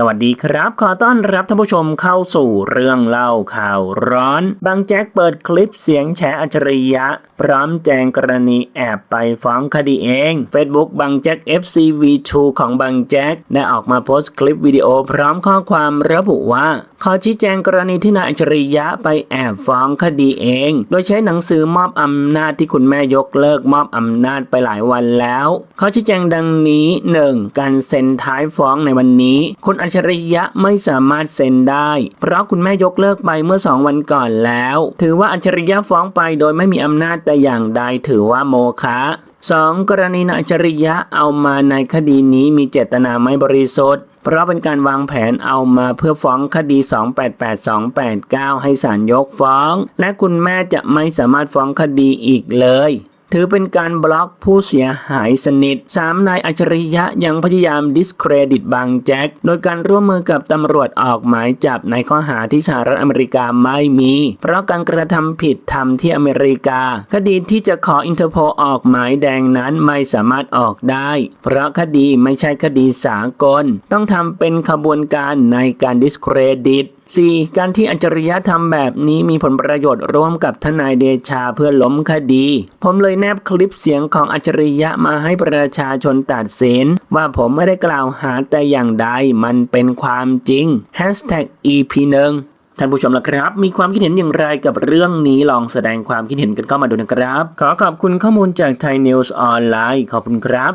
สวัสดีครับ ขอต้อนรับท่านผู้ชมเข้าสู่เรื่องเล่าข่าวร้อน บางแจ็คเปิดคลิปเสียงแฉอัจฉริยะ พร้อมแจงกรณีแอบไปฟ้องคดีเอง Facebook บางแจ็ค FCV2 ของบางแจ็คได้ออกมาโพสต์คลิปวิดีโอพร้อมข้อความระบุว่า ขอชี้แจงกรณีที่นายอัจฉริยะไปแอบฟ้องคดีเอง โดยใช้หนังสือมอบอำนาจที่คุณแม่ยกเลิกมอบอำนาจไปหลายวันแล้ว ขอชี้แจงดังนี้ 1. การเซ็นท้ายฟ้องในวันนี้คุณจฉริยะไม่สามารถเซ็นได้ เพราะคุณแม่ยกเลิกไปเมื่อ 2 วันก่อนแล้ว ถือว่าอัจฉริยะฟ้องไปโดยไม่มีอำนาจแต่อย่างใดถือว่าโมฆะ 2. กรณีนายอัจฉริยะเอามาในคดีนี้มีเจตนาไม่บริสุทธิ์เพราะเป็นการวางแผนเอามาเพื่อฟ้องคดี 288289 ให้ศาลยกฟ้อง และคุณแม่จะไม่สามารถฟ้องคดีอีกเลย ถือเป็นการบล็อกผู้เสียหายสนิท 3. นายอัจฉริยะยังพยายาม discredit บางแจ็ค โดยการร่วมมือกับตำรวจออกหมายจับในข้อหาที่สหรัฐอเมริกาไม่มี เพราะการกระทำผิดทำที่อเมริกา คดีที่จะขออินเตอร์โพออกหมายแดงนั้นไม่สามารถออกได้ เพราะคดีไม่ใช่คดีสากล ต้องทำเป็นขบวนการในการ discredit 4. การที่อัจฉริยะทำแบบนี้มีผลประโยชน์ร่วมกับทนายเดชาเพื่อล้มคดี ผมเลยแนบคลิปเสียงของอัจฉริยะมาให้ประชาชนตัดสิน ว่าผมไม่ได้กล่าวหาแต่อย่างใดมันเป็นความจริง Hashtag EP 1 ท่านผู้ชมล่ะครับ มีความคิดเห็นอย่างไรกับเรื่องนี้ลองแสดงความคิดเห็นกันเข้ามาดูนะครับ ขอขอบคุณข้อมูลจากไทยนิวส์ออนไลน์ขอบคุณครับ